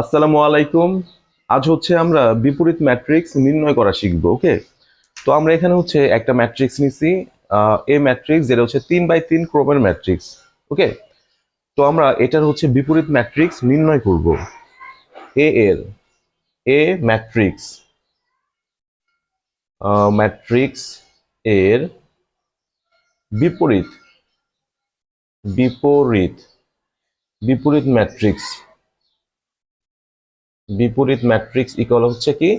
আসসালামু আলাইকুম। আজ হচ্ছে আমরা বিপরীত ম্যাট্রিক্স নির্ণয় করা শিখব, ওকে? তো আমরা এখানে হচ্ছে একটা ম্যাট্রিক্স নিছি এ ম্যাট্রিক্স, যেটা হচ্ছে তিন বাই তিন ক্রমের ম্যাট্রিক্স, ওকে? তো আমরা এটার হচ্ছে বিপরীত ম্যাট্রিক্স নির্ণয় করব, এ এর, এ ম্যাট্রিক্স ম্যাট্রিক্স এর বিপরীত বিপরীত বিপরীত ম্যাট্রিক্স বিপরীত ম্যাট্রিক্স ইকুয়াল হচ্ছে কি?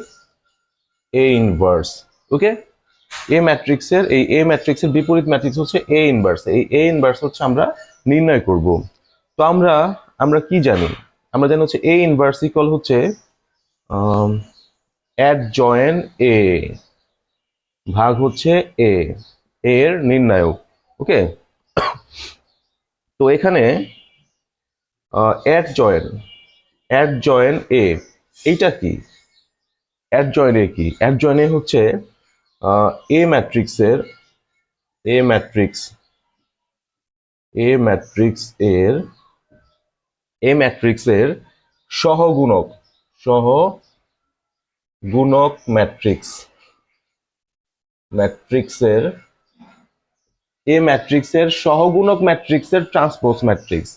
এ ইনভার্স ওকে এ ম্যাট্রিক্সের এই এ ম্যাট্রিক্সের বিপরীত ম্যাট্রিক্স হচ্ছে এ ইনভার্স এই এ ইনভার্স হচ্ছে আমরা নির্ণয় করব। তো আমরা আমরা কি জানি? আমরা জানি হচ্ছে এ ইনভার্স ইকুয়াল হচ্ছে অ্যাড জয়েন এ ভাগ হচ্ছে এ এর নির্ণায়ক ওকে তো এখানে adjoint adjoint A এইটা কি? অ্যাড জয়েন এ কি অ্যাড জয়েন এ হচ্ছে এ ম্যাট্রিক্সের এ ম্যাট্রিক্স এ ম্যাট্রিক্স এর এ ম্যাট্রিক্সের সহগুণক সহ গুণক ম্যাট্রিক্স ম্যাট্রিক্সের এ ম্যাট্রিক্সের সহগুণক ম্যাট্রিক্সের transpose matrix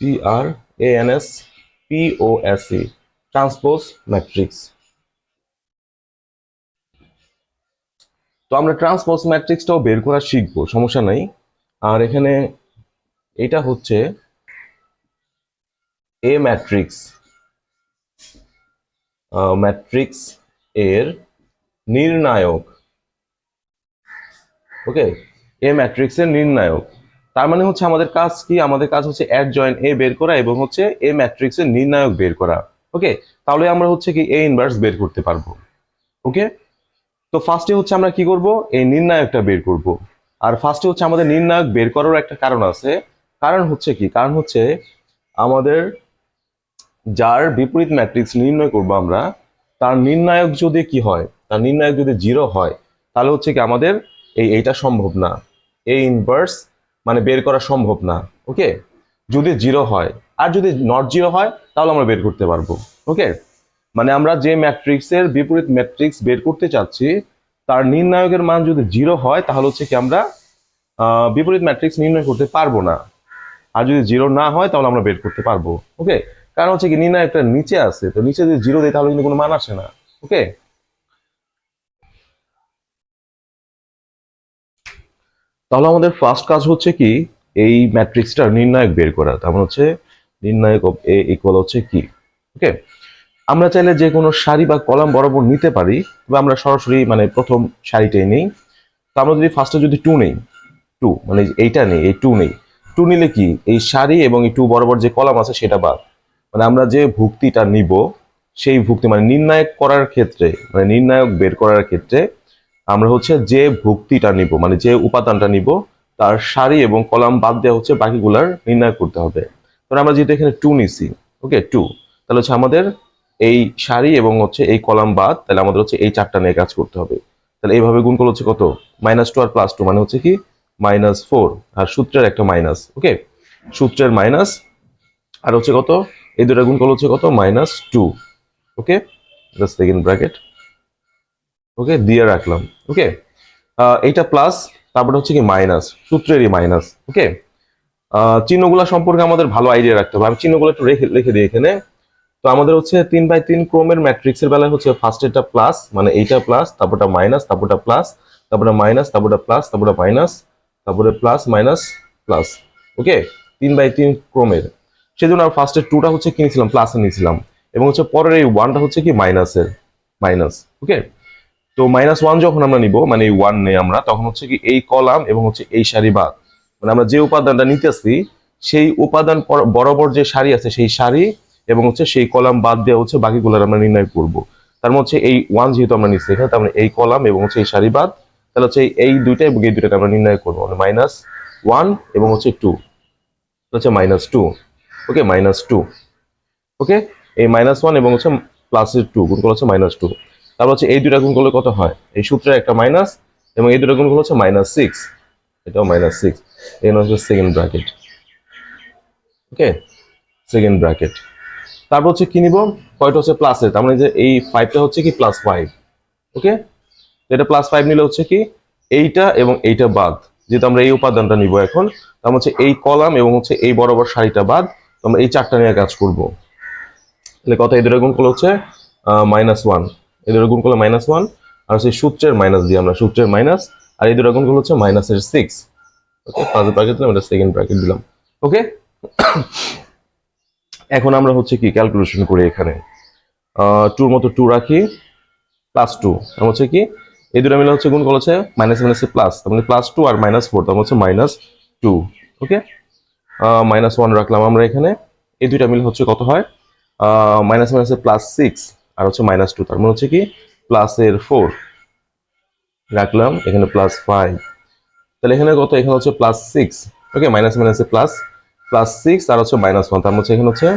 T R A N S P O S transpose matrix তো আমরা ট্রান্সপোজ ম্যাট্রিক্সটাও বের করা শিখব, সমস্যা নাই। আর এখানে এটা হচ্ছে এ ম্যাট্রিক্স ম্যাট্রিক্স এর নির্ণায়ক। ওকে এ ম্যাট্রিক্সের নির্ণায়ক। তার মানে হচ্ছে আমাদের কাজ কি? আমাদের কাজ হচ্ছে অ্যাড জয়েন এ বের করা এবং হচ্ছে এ ম্যাট্রিক্সের নির্ণায়ক বের করা। ওকে? তাহলে আমরা হচ্ছে কি এ ইনভার্স বের করতে পারব। ওকে? তো ফার্স্টে হচ্ছে আমরা কি করব? এই নির্ণায়কটা বের করব। আর ফার্স্টে হচ্ছে আমাদের নির্ণায়ক বের করার একটা কারণ আছে। কারণ হচ্ছে কি? কারণ হচ্ছে আমাদের যার বিপরীত ম্যাট্রিক্স নির্ণয় করব আমরা, তার নির্ণায়ক যদি কি হয়, তার নির্ণায়ক যদি জিরো হয়, তাহলে হচ্ছে কি আমাদের এই এইটা সম্ভব না। এই ইনভার্স মানে বের করা সম্ভব না ওকে যদি জিরো হয়, আর যদি নট জিরো হয়, তাহলে আমরা বের করতে পারব ওকে মানে আমরা যে ম্যাট্রিক্সের বিপরীত ম্যাট্রিক্স বের করতে চাচ্ছি, তার নির্ণায়কের মান যদি জিরো হয়, তাহলে হচ্ছে কি আমরা বিপরীত ম্যাট্রিক্স নির্ণয় করতে পারব না। আর যদি জিরো না হয়, তাহলে আমরা বের করতে পারব ওকে কারণ হচ্ছে কি নির্ণায়কটা নিচে আছে, তো নিচে যদি জিরো দেয়, তাহলে কিন্তু কোনো মান আসে না ওকে তাহলে আমাদের ফার্স্ট কাজ হচ্ছে কি? এই ম্যাট্রিক্সটার নির্ণায়ক বের করা। তার মানে হচ্ছে নির্ণায়ক অফ এ ইকুয়াল হচ্ছে কি? ওকে আমরা চাইলে যে কোনো সারি বা কলাম বরাবর নিতে পারি, তবে আমরা সরাসরি মানে প্রথম সারিটাই নেই। তো আমরা যদি ফার্স্টে যদি টু নেই টু মানে এইটা নেই, এই টু নেই টু নিলে কি? এই সারি এবং এই টু বরাবর যে কলাম আছে সেটা বাদ। মানে আমরা যে ভুক্তিটা নিব, সেই ভুক্তি মানে নির্ণায়ক করার ক্ষেত্রে মানে নির্ণায়ক বের করার ক্ষেত্রে আমরা হচ্ছে যে ভুক্তিটা নিব মানে যে উপাদানটা নিব, তার সারি এবং কলাম বাদ দেওয়া হচ্ছে বাকিগুলার নির্ণয় করতে হবে। তো আমরা যেহেতু এখানে টু নিছি ওকে টু তাহলে হচ্ছে আমাদের এই সারি এবং হচ্ছে এই কলাম বাদ, তাহলে আমাদের হচ্ছে এই চারটা নিয়ে কাজ করতে হবে। তাহলে এইভাবে গুণ করলে হচ্ছে কত? মাইনাস টু আর প্লাস টু মানে হচ্ছে কি? মাইনাস ফোর আর সূত্রের একটা মাইনাস ওকে সূত্রের মাইনাস আর হচ্ছে কত? এই দুটা গুণ করলে হচ্ছে কত? Minus two okay second bracket okay দিয়ে রাখলাম। ওকে এইটা প্লাস তারপরে হচ্ছে কি মাইনাস সূত্রেরই মাইনাস ওকে চিহ্নগুলো সম্পর্কে আমাদের ভালো আইডিয়া রাখতে হবে। আমি চিহ্নগুলো একটু রেখে লিখে দিই এখানে। তো আমাদের হচ্ছে তিন বাই তিন ক্রমের ম্যাট্রিক্সের বেলায় হচ্ছে ফার্স্ট এটা প্লাস মানে এইটা প্লাস তারপরটা মাইনাস তারপরটা প্লাস তারপরে মাইনাস তারপরটা প্লাস তারপরে মাইনাস তারপরে প্লাস মাইনাস প্লাস ওকে তিন বাই তিন ক্রমের। সেজন্য আর ফার্স্টের টুটা হচ্ছে কিনেছিলাম প্লাসে নিয়েছিলাম। এবং হচ্ছে পরের এই ওয়ানটা হচ্ছে কি মাইনাসের মাইনাস ওকে তো মাইনাস ওয়ান যখন আমরা নিব মানে এই ওয়ান নেই আমরা, তখন হচ্ছে কি এই কলাম এবং হচ্ছে এই সারি বাদ। মানে আমরা যে উপাদানটা নিতেছি, সেই উপাদান বরাবর যে সারি আছে, সেই সারি এবং হচ্ছে সেই কলাম বাদ দেওয়া হচ্ছে বাকিগুলোর আমরা নির্ণয় করব। তার মধ্যে এই ওয়ান যেহেতু আমরা নিচ্ছি এখানে, তার মানে এই কলাম এবং হচ্ছে এই সারি বাদ, তাহলে হচ্ছে এই- দুইটা এবং এই দুইটাকে আমরা নির্ণয় করব। মানে মাইনাস ওয়ান এবং হচ্ছে টু হচ্ছে minus two okay minus two okay এই মাইনাস ওয়ান এবং হচ্ছে প্লাসের টু গুণ করলে হচ্ছে মাইনাস টু তারপর হচ্ছে এই দুটা গুণ করলে কত হয়? এই সূত্রের একটা মাইনাস এবং এই দুটা গুণ করলে হচ্ছে মাইনাস সিক্স এটাও মাইনাস সিক্স এই হচ্ছে second bracket okay second bracket তারপর হচ্ছে কি নিব? কয়টা হচ্ছে প্লাসের তার মানে যে এই ফাইভটা হচ্ছে কি প্লাস ফাইভ ওকে এটা প্লাস ফাইভ নিলে হচ্ছে কি? এইটা এবং এইটা বাদ। যেহেতু আমরা এই উপাদানটা নিব এখন, তার মানে হচ্ছে এই কলাম এবং হচ্ছে এই বরাবর সারিটা বাদ আমরা এই চারটা নিয়ে কাজ করব। তাহলে কত? এই দুটো গুণ করলে হচ্ছে মাইনাস ওয়ান এই দুটো গুণ করলে মাইনাস ওয়ান আর হচ্ছে সূত্রের মাইনাস দিই আমরা সূত্রের মাইনাস আর এই দুটো গুণ করলে হচ্ছে মাইনাসের সিক্স ওকে ফার্স্ট ব্র্যাকেট দিলাম এটা সেকেন্ড ব্র্যাকেট দিলাম। ওকে এখন আমরা হচ্ছে কি ক্যালকুলেশন করি এখানে। টুর মতো টু রাখি প্লাস টু তার হচ্ছে কি, এই দুটো মিলে হচ্ছে গুণ করলে হচ্ছে মাইনাস মাইনাসে প্লাস তার মানে প্লাস টু আর মাইনাস ফোর তার মানে হচ্ছে minus two okay minus one রাখলাম আমরা এখানে। এই দুইটা মিলে হচ্ছে কত হয়? মাইনাস মাইনাসে প্লাস সিক্স আর হচ্ছে মাইনাস টু তার মানে হচ্ছে কি প্লাসের ফোর রাখলাম, এখানে প্লাস ফাইভ তাহলে এখানে কত? এখানে হচ্ছে প্লাস সিক্স ওকে মাইনাস মাইনাসে প্লাস প্লাস সিক্স আর হচ্ছে মাইনাস ওয়ান তার মানে হচ্ছে এখানে হচ্ছে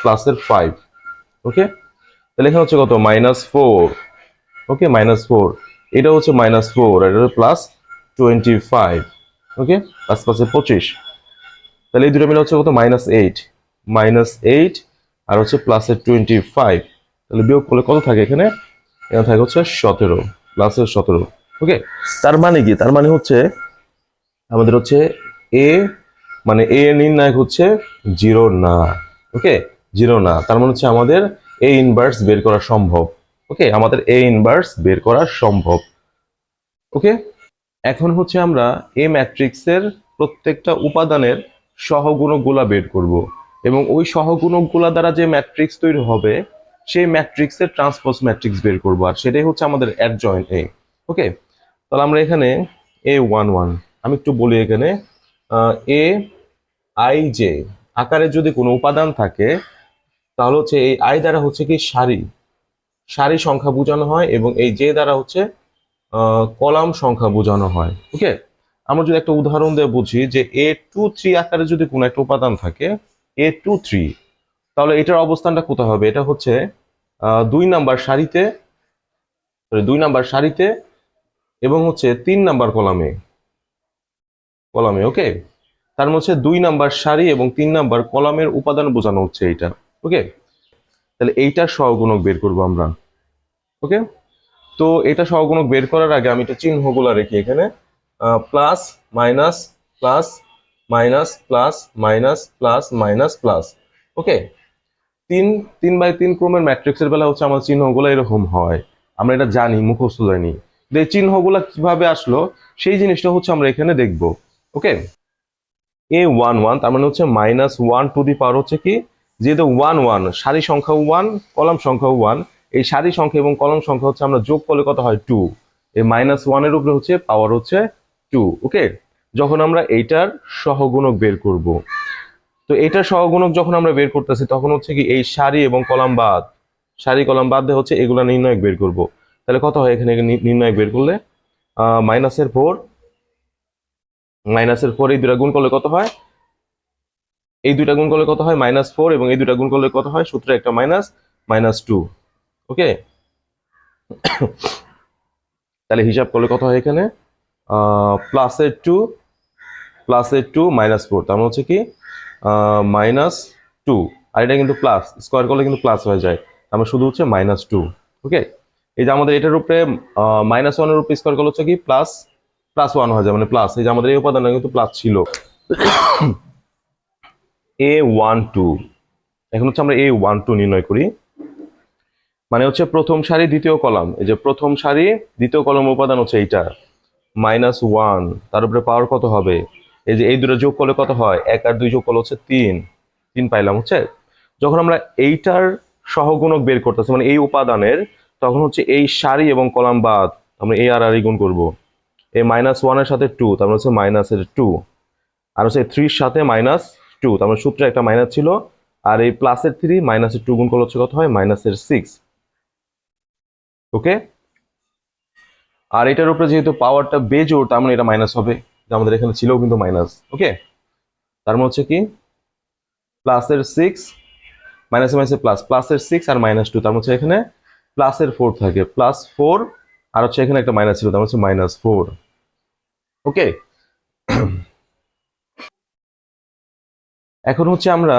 প্লাসের ফাইভ ওকে তাহলে এখানে হচ্ছে কত? Minus four okay minus four এটা হচ্ছে মাইনাস ফোর আর এটা plus twenty five okay plus প্লাসে পঁচিশ। তাহলে এই দুটো মিলে হচ্ছে কত? মাইনাস এইট মাইনাস এইট আর হচ্ছে প্লাসের টোয়েন্টি ফাইভ তাহলে বিয়োগ করলে কত থাকে এখানে? এখানে থাকে হচ্ছে সতেরো প্লাসের সতেরো। ওকে তার মানে কি? তার মানে হচ্ছে আমাদের হচ্ছে এ মানে এ নির্ণায়ক হচ্ছে জিরো না। ওকে জিরো না। তার মানে হচ্ছে আমাদের এ ইনভার্স বের করা সম্ভব। ওকে আমাদের এ ইনভার্স বের করা সম্ভব। ওকে এখন হচ্ছে আমরা এ ম্যাট্রিক্সের প্রত্যেকটা উপাদানের সহগুণকগুলা বের করব। এবং ওই সহগুণকগুলা দ্বারা যে ম্যাট্রিক্স তৈরি হবে সেই ম্যাট্রিক্সের ট্রান্সপোজ ম্যাট্রিক্স বের করব। আর সেটাই হচ্ছে আমাদের অ্যাডজয়েন্ট এ ওকে তাহলে আমরা এখানে এ ওয়ান ওয়ান আমি একটু বলি এখানে এ আই জে আকারে যদি কোনো উপাদান থাকে, তাহলে হচ্ছে এই আই দ্বারা হচ্ছে কি সারি সারি সংখ্যা বোঝানো হয় এবং এই জে দ্বারা হচ্ছে কলাম সংখ্যা বোঝানো হয় ওকে আমরা যদি একটা উদাহরণ দিয়ে বুঝি যে এ টু থ্রি আকারে যদি কোনো একটা উপাদান থাকে এ টু থ্রি তাহলে এটার অবস্থানটা কোথায় হবে? এটা হচ্ছে দুই নাম্বার সারিতে দুই নাম্বার সারিতে এবং হচ্ছে তিন নাম্বার কলামে। কলামে ওকে তার মধ্যে দুই নাম্বার সারি এবং তিন নাম্বার কলামের উপাদান বোঝানো হচ্ছে এইটা ওকে তাহলে এইটার সহগুণক বের করব আমরা ওকে তো এটা সহগুণক বের করার আগে আমি এটা চিহ্নগুলো রেখি এখানে plus minus plus minus plus minus plus minus plus okay তিন তিন বাই তিন ক্রমের ম্যাট্রিক্সের বেলা হচ্ছে আমার চিহ্নগুলো এরকম হয়। আমরা এটা জানি, মুখস্থ জানি এই চিহ্নগুলো কীভাবে আসলো, সেই জিনিসটা হচ্ছে আমরা এখানে দেখব, ওকে? এ ওয়ান ওয়ান, তার মানে হচ্ছে minus one to the power হচ্ছে কি? যেহেতু ওয়ান ওয়ান, সারি সংখ্যা ওয়ান, কলাম সংখ্যা ওয়ান, এই সারি সংখ্যা এবং কলম সংখ্যা হচ্ছে আমরা যোগ করলে কত হয়? টু। এই মাইনাস ওয়ানের উপরে হচ্ছে পাওয়ার হচ্ছে টু, ওকে? যখন আমরা এইটার সহগুণক বের করব তো এইটার সহগুণক যখন আমরা বের করতেছি, তখন হচ্ছে কি এই সারি এবং কলাম বাদ, সারি কলাম বাদ দিয়ে হচ্ছে এগুলা নির্ণয়ক বের করব। তাহলে কত হয় এখানে নির্ণয়ক বের করলে? মাইনাসের ফোর মাইনাসের ফোর এই দুটা গুণ করলে কত হয়? এই দুইটা গুণ করলে কত হয়? মাইনাস ফোর এবং এই দুটা গুণ করলে কত হয়? সূত্রে একটা মাইনাস মাইনাস টু। ওকে? তাহলে হিসাব করলে কত হয় এখানে? প্লাসের টু প্লাসের টু, মাইনাস ফোর। তার মানে হচ্ছে কি মাইনাস টু আর এটা কিন্তু প্লাস স্কোয়ার করলে কিন্তু প্লাস হয়ে যায়। আমরা শুধু হচ্ছে মাইনাস টু ওকে এই যে আমাদের এটার উপরে মাইনাস ওয়ানের উপরে স্কোয়ার করলে হচ্ছে কি প্লাস প্লাস ওয়ান হয়ে যায় মানে প্লাস এই যে আমাদের এই উপাদানটা কিন্তু প্লাস ছিল। এ ওয়ান টু এখন হচ্ছে আমরা এ ওয়ান টু নির্ণয় করি। মানে হচ্ছে প্রথম সারি, দ্বিতীয় কলাম। এই যে প্রথম সারি, দ্বিতীয় কলম উপাদান হচ্ছে এইটা। মাইনাস ওয়ান তার উপরে পাওয়ার কত হবে? এই যে এই দুটো যোগ করলে কত হয়? এক আর দুই যোগ করলে হচ্ছে তিন। তিন পাইলাম হচ্ছে, যখন আমরা এইটার সহগুণক বের করতেছি মানে এই উপাদানের, তখন হচ্ছে এই সারি এবং কলাম বাদ আমরা এই আর আর গুণ করব। এই মাইনাস ওয়ানের সাথে টু তার মানে হচ্ছে মাইনাসের টু আর হচ্ছে থ্রির সাথে মাইনাস টু তার মানে সূত্রে একটা মাইনাস ছিল, আর এই প্লাসের থ্রি মাইনাসের টু গুণ করলে হচ্ছে কত হয়? মাইনাসের সিক্স ওকে আর এটার উপরে যেহেতু পাওয়ারটা বেজোর তার মানে এটা মাইনাস হবে। আমাদের এখানে ছিল কিন্তু মাইনাস ওকে তার মানে হচ্ছে কি? প্লাসের সিক্স মাইনাসে মাইনাসে প্লাস প্লাসের সিক্স আর মাইনাস টু তার মানে হচ্ছে এখানে প্লাসের ফোর থাকে। প্লাস ফোর আর হচ্ছে এখানে একটা মাইনাস ছিল, তার মানে হচ্ছে মাইনাস ফোর ওকে এখন হচ্ছে আমরা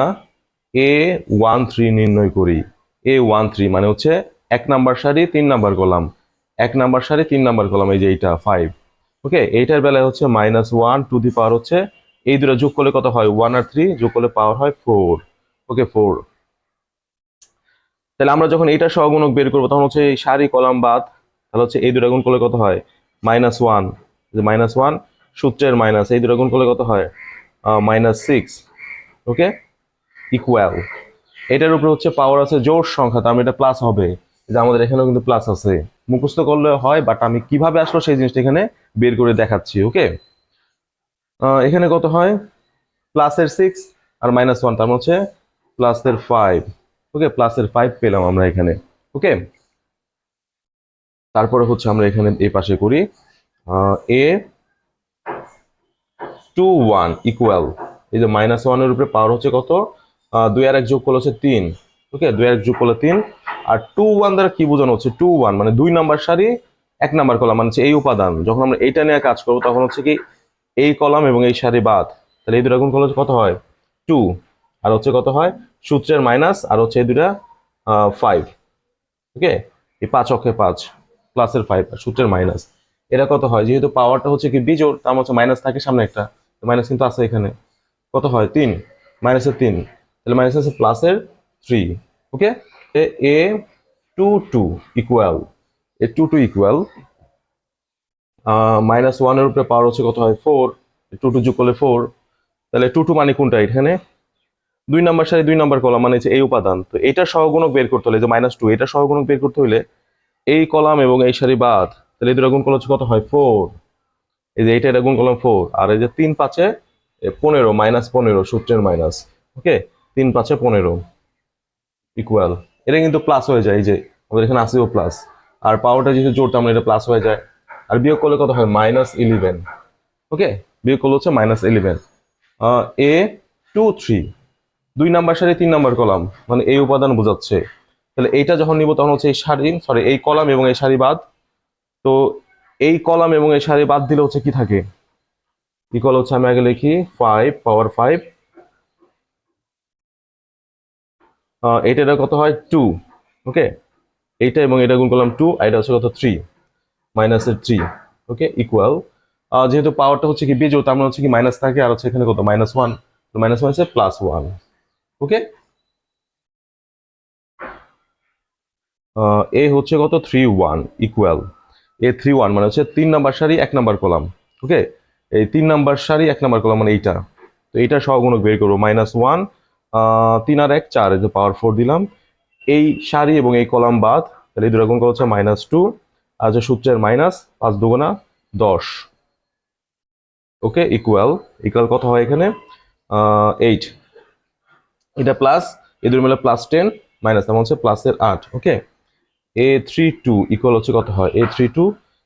এ ওয়ান থ্রি নির্ণয় করি। এ ওয়ান থ্রি মানে হচ্ছে এক নাম্বার সারি, তিন নাম্বার কলাম এক নাম্বার সারি, তিন নাম্বার কলাম এই যে এইটা ফাইভ ওকে এইটার বেলায় হচ্ছে minus one to the power হচ্ছে, এই দুটো যোগ করলে কত হয়? ওয়ান আর থ্রি যোগ করলে পাওয়ার হয় ফোর ওকে ফোর তাহলে আমরা যখন এইটা সহগুণক বের করব, তখন হচ্ছে এই সারি, কলাম, বাদ, তাহলে হচ্ছে এই দুটা গুণ করলে কত হয়? মাইনাস ওয়ান মাইনাস ওয়ান সূত্রের মাইনাস এই দুটা গুণ করলে কত হয়? মাইনাস সিক্স ওকে ইকুয়াল এটার উপরে হচ্ছে পাওয়ার আছে জোর সংখ্যা, তার মানে এটা প্লাস হবে। যে আমাদের এখানেও কিন্তু প্লাস আছে। মুখস্থ করলে হয় বাট আমি কীভাবে আসলো সেই জিনিসটা এখানে বের করে দেখাচ্ছি ওকে এখানে কত হয়? প্লাসের সিক্স আর মাইনাস ওয়ান তার মানে হচ্ছে প্লাসের ফাইভ ওকে প্লাসের ফাইভ পেলাম আমরা এখানে ওকে তারপরে হচ্ছে আমরা এখানে এ পাশে করি এ টু ওয়ান ইকুয়াল এই যে মাইনাস ওয়ানের উপরে পাওয়ার হচ্ছে কত? দুই আর এক যোগ করলে হচ্ছে তিন ওকে দুই আর এক যোগ করলে তিন আর টু ওয়ান দ্বারা কি বোঝানো হচ্ছে? টু ওয়ান মানে দুই নাম্বার সারি, এক নাম্বার কলাম মানে এই উপাদান। যখন আমরা এইটা নিয়ে কাজ করব, তখন হচ্ছে কি এই কলাম এবং এই সারি বাদ। তাহলে এই দুটা গুণ করলে কত হয়? টু আর হচ্ছে কত হয়? সূত্রের মাইনাস আর হচ্ছে এই দুটা ফাইভ ওকে? এই পাঁচ অক্ষে পাঁচ প্লাসের ফাইভ আর সূত্রের মাইনাস এটা কত হয়? যেহেতু পাওয়ারটা হচ্ছে কি বিজোড়, তার হচ্ছে মাইনাস থাকে সামনে একটা। মাইনাস কিন্তু আছে এখানে। কত হয়? তিন। মাইনাসের তিন। তাহলে মাইনাস আছে প্লাসের three okay? A two two equal A two two equal minus ওয়ানের উপরে পাওয়ার হচ্ছে কত হয়? ফোর টু টু যোগ করলে ফোর তাহলে টু টু মানে কোনটা এখানে? দুই নাম্বার সারি, দুই নাম্বার কলাম মানে এই উপাদান। তো এটা সহগুণক বের করতে হলে যে মাইনাস টু এটা সহগুণক বের করতে হলে এই কলাম এবং এই সারি বাদ, তাহলে এই দুটো গুণ করলে হচ্ছে কত হয়? ফোর এই যে এইটা, এটা গুণ করলাম ফোর আর এই যে তিন পাঁচে পনেরো মাইনাস পনেরো, সূত্রের মাইনাস ওকে তিন পাঁচে পনেরো ইকুয়াল এটা কিন্তু প্লাস হয়ে যায়, এই যে আমাদের এখানে আসেও প্লাস আর পাওয়ারটা যেহেতু জোরটা আমরা এটা প্লাস হয়ে যায়। আর বিয়োগ করলে কত হয়? মাইনাস ইলেভেন ওকে বিয়োগ করলে হচ্ছে minus eleven A two three দুই নাম্বার সারি, তিন নাম্বার কলাম মানে এই উপাদান বোঝাচ্ছে। তাহলে এইটা যখন নিব, তখন হচ্ছে এই সারি সরি এই কলাম এবং এই সারি বাদ। তো এই কলাম এবং এই সারি বাদ দিলে হচ্ছে কি থাকে? ইকুয়াল হচ্ছে আমি আগে লিখি ফাইভ পাওয়ার ফাইভ এইটা এটা কত হয়? টু ওকে এইটা এবং এটা গুণ করলাম টু আর এটা হচ্ছে কত? থ্রি মাইনাসের থ্রি ওকে ইকুয়াল যেহেতু পাওয়ারটা হচ্ছে কি বিজোড়, তার মানে হচ্ছে কি মাইনাস থাকে, আর হচ্ছে এখানে কত? মাইনাস ওয়ান মাইনাস ওয়ান হচ্ছে প্লাস ওয়ান ওকে এ হচ্ছে কত? Three one equal A three one মানে হচ্ছে তিন নাম্বার সারি, এক নাম্বার কলাম ওকে এই তিন নাম্বার সারি, এক নাম্বার কলাম মানে এইটা, তো এইটা সহগুণক বের করব মাইনাস ওয়ান তিন আর এক, চার যে পাওয়ার ফোর দিলাম। এই সারি এবং এই কলাম বাদ, তাহলে এই গুণ করা হচ্ছে মাইনাস টু আর যে সূত্রের মাইনাস পাঁচ দুগুণা দশ। ওকে ইকুয়াল ইকুয়াল কত হয় এখানে? এইট এটা প্লাস এই দুটো মিলে প্লাস টেন মাইনাস তেমন হচ্ছে প্লাসের আট, okay? A three two equal হচ্ছে কত হয়? এ থ্রি টু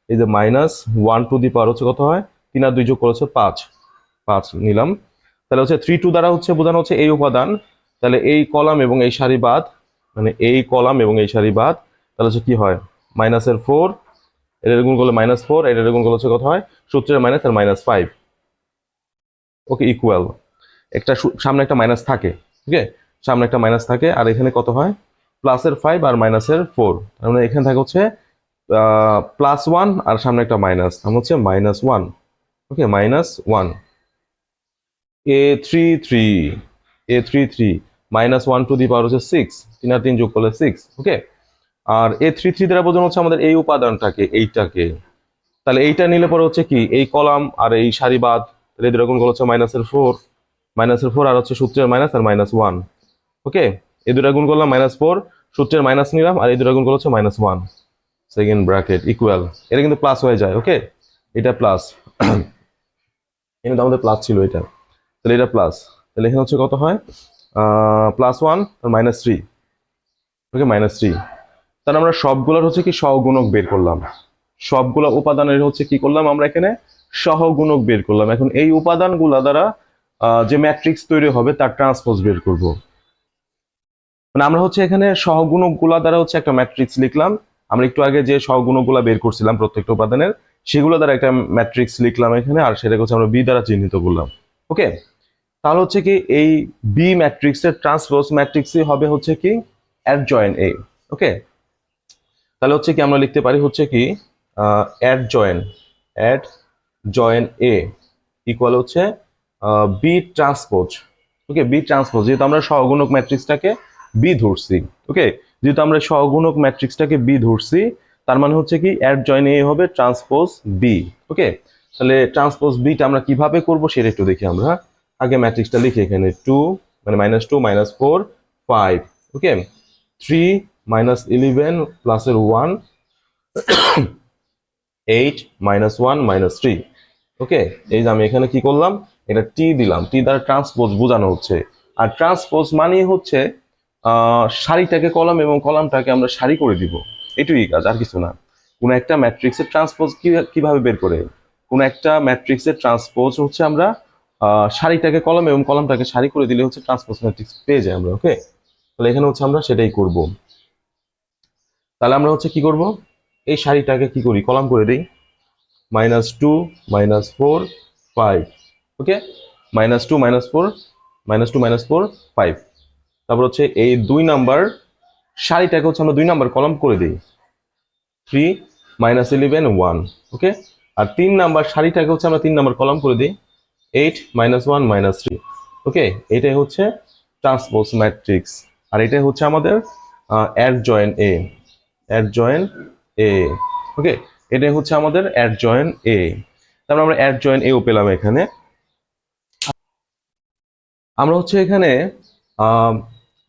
এই যে minus one to the power হচ্ছে কত হয়? তিন আর দুই যোগ করে হচ্ছে পাঁচ। পাঁচ নিলাম। তাহলে হচ্ছে থ্রি টু দ্বারা হচ্ছে বোঝানো হচ্ছে এই উপাদান। তাহলে এই কলাম এবং এই সারি বাদ মানে এই কলাম এবং এই সারি বাদ, তাহলে হচ্ছে কি হয়? মাইনাসের ফোর এটার গুণ করলে মাইনাস ফোর এটার গুণ করলে হচ্ছে কত হয়? সূত্রের মাইনাস আর মাইনাস ফাইভ ওকে ইকুয়াল একটা সামনে একটা মাইনাস থাকে ওকে সামনে একটা মাইনাস থাকে, আর এখানে কত হয়? প্লাসের ফাইভ আর মাইনাসের ফোর তার মানে এখানে থাকে হচ্ছে প্লাস ওয়ান আর সামনে একটা মাইনাস তার মানে হচ্ছে minus one okay minus one A three three A three three minus one to the power হচ্ছে সিক্স তিন আর তিন যোগ করলে সিক্স ওকে আর এ থ্রি থ্রি দ্বারা বোঝানো হচ্ছে আমাদের এই উপাদানটাকে, এইটাকে। তাহলে এইটা নিলে পরে হচ্ছে কি, এই কলাম আর এই সারি বাদ, তাহলে গুণ করলে হচ্ছে মাইনাসের ফোর মাইনাসের ফোর আর হচ্ছে সূত্রের মাইনাস আর মাইনাস ওয়ান ওকে এই দুটা গুণ করলাম মাইনাস ফোর সূত্রের মাইনাস নিলাম আর এই দুটা গুণ হচ্ছে minus one second bracket equal এটা কিন্তু প্লাস হয়ে যায় ওকে এটা প্লাস কিন্তু আমাদের প্লাস ছিল এটা। তাহলে এটা প্লাস তাহলে এখানে হচ্ছে কত হয়? Plus one minus three okay minus three তাহলে আমরা সবগুলোর হচ্ছে কি সহগুণক বের করলাম। সবগুলো উপাদানের হচ্ছে কি করলাম আমরা এখানে? সহগুণক বের করলাম। এখন এই উপাদানগুলা দ্বারা যে ম্যাট্রিক্স তৈরি হবে তার ট্রান্সপোজ বের করব। মানে আমরা হচ্ছে এখানে সহগুণকগুলা দ্বারা হচ্ছে একটা ম্যাট্রিক্স লিখলাম। আমরা একটু আগে যে সহগুণকগুলা বের করছিলাম প্রত্যেকটা উপাদানের, সেগুলো দ্বারা একটা ম্যাট্রিক্স লিখলাম এখানে, আর সেটাকে হচ্ছে আমরা বি দ্বারা চিহ্নিত করলাম। ওকে? তাহলে হচ্ছে কি এই বি ম্যাট্রিক্সের ট্রান্সপোজ ম্যাট্রিক্সই হবে হচ্ছে কি অ্যাড জয়েন এ ওকে? তাহলে হচ্ছে কি আমরা লিখতে পারি হচ্ছে কি adjoint adjoint A equal হচ্ছে B transpose okay? B transpose যেহেতু আমরা সহগুণক ম্যাট্রিক্সটাকে বি ধরছি, ওকে? যেহেতু আমরা সহগুণক ম্যাট্রিক্সটাকে বি ধরছি, তার মানে হচ্ছে কি অ্যাড জয়েন এ হবে ট্রান্সপোজ বি ওকে? তাহলে ট্রান্সপোজ বিটা আমরা কীভাবে করব সেটা একটু দেখি আমরা। আগে ম্যাট্রিক্সটা লিখি এখানে টু মানে minus two minus four five okay three minus eleven প্লাসের one eight minus one minus three okay এই যে আমি এখানে কি করলাম? এটা টি দিলাম। টি দ্বারা ট্রান্সপোজ বোঝানো হচ্ছে। আর ট্রান্সপোজ মানে হচ্ছে সারিটাকে কলাম এবং কলামটাকে আমরা সারি করে দিব। এটুকুই কাজ, আর কিছু না। কোন একটা ম্যাট্রিক্সের ট্রান্সপোজ কীভাবে বের করে? কোন একটা ম্যাট্রিক্সের ট্রান্সপোজ হচ্ছে আমরা সারিটাকে কলাম এবং কলমটাকে সারি করে দিলে হচ্ছে ট্রান্সপোজ ম্যাট্রিক্স পেয়ে যাই আমরা ওকে তাহলে এখানে হচ্ছে আমরা সেটাই করব। তাহলে আমরা হচ্ছে কি করব? এই সারিটাকে কি করি? কলম করে দিই। Minus two minus four five okay minus two minus four minus two minus four five তারপর হচ্ছে এই দুই নাম্বার সারিটাকে হচ্ছে আমরা দুই নাম্বার কলম করে দিই। Three minus eleven one okay আর তিন নাম্বার সারিটাকে হচ্ছে আমরা তিন নাম্বার কলাম করে দিই। Eight minus one minus three okay এটাই হচ্ছে ট্রান্সপোজ ম্যাট্রিক্স আর এটাই হচ্ছে আমাদের adjoint A adjoint A okay এটাই হচ্ছে আমাদের অ্যাড জয়েন এ তারপর আমরা অ্যাড জয়েন এও পেলাম এখানে। আমরা হচ্ছে এখানে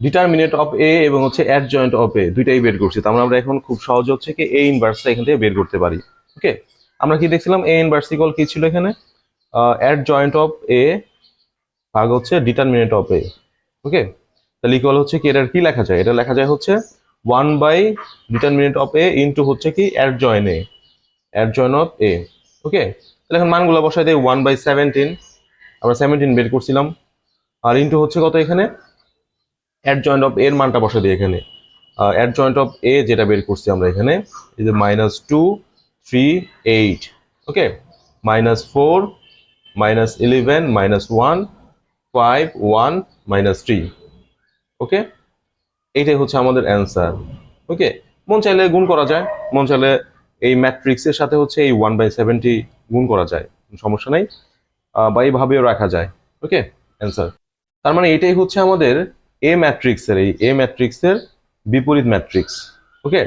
ডিটারমিনেট অফ এ এবং হচ্ছে অ্যাড জয়েন্ট অফ এ দুইটাই বের করছি। তার মানে আমরা এখন খুব সহজে হচ্ছে কি এ ইনভার্সটা এখান থেকে বের করতে পারি। ওকে আমরা কি দেখছিলাম? এ ইনভার্স ইকুয়াল কি ছিল এখানে? অ্যাড জয়েন্ট অফ এ ভাগ হচ্ছে ডিটারমিনেট অফ এ ওকে তাহলে ইকুয়াল হচ্ছে কি? এটার কি লেখা যায়? এটা লেখা যায় হচ্ছে one by determinant of A into হচ্ছে কি? Adjoint A adjoint of A okay তাহলে এখন মানগুলো বসাই দেয় ওয়ান বাই সেভেন্টিন আমরা সেভেন্টিন বের করছিলাম। আর ইন্টু হচ্ছে কত এখানে? অ্যাড জয়েন্ট অফ এর মানটা বসে দিই এখানে। অ্যাড জয়েন্ট অফ এ যেটা বের করছি আমরা এখানে, এই যে minus two three eight okay minus four minus eleven minus one five one minus three okay এইটাই হচ্ছে আমাদের অ্যান্সার ওকে মন চাইলে গুণ করা যায়। মন চাইলে এই ম্যাট্রিক্সের সাথে হচ্ছে এই ওয়ান বাই সেভেন্টি গুণ করা যায়। সমস্যা নাই। বা এইভাবেও রাখা যায়। ওকে অ্যান্সার তার মানে এটাই হচ্ছে আমাদের এ ম্যাট্রিক্সের এই এ ম্যাট্রিক্সের বিপরীত ম্যাট্রিক্স ওকে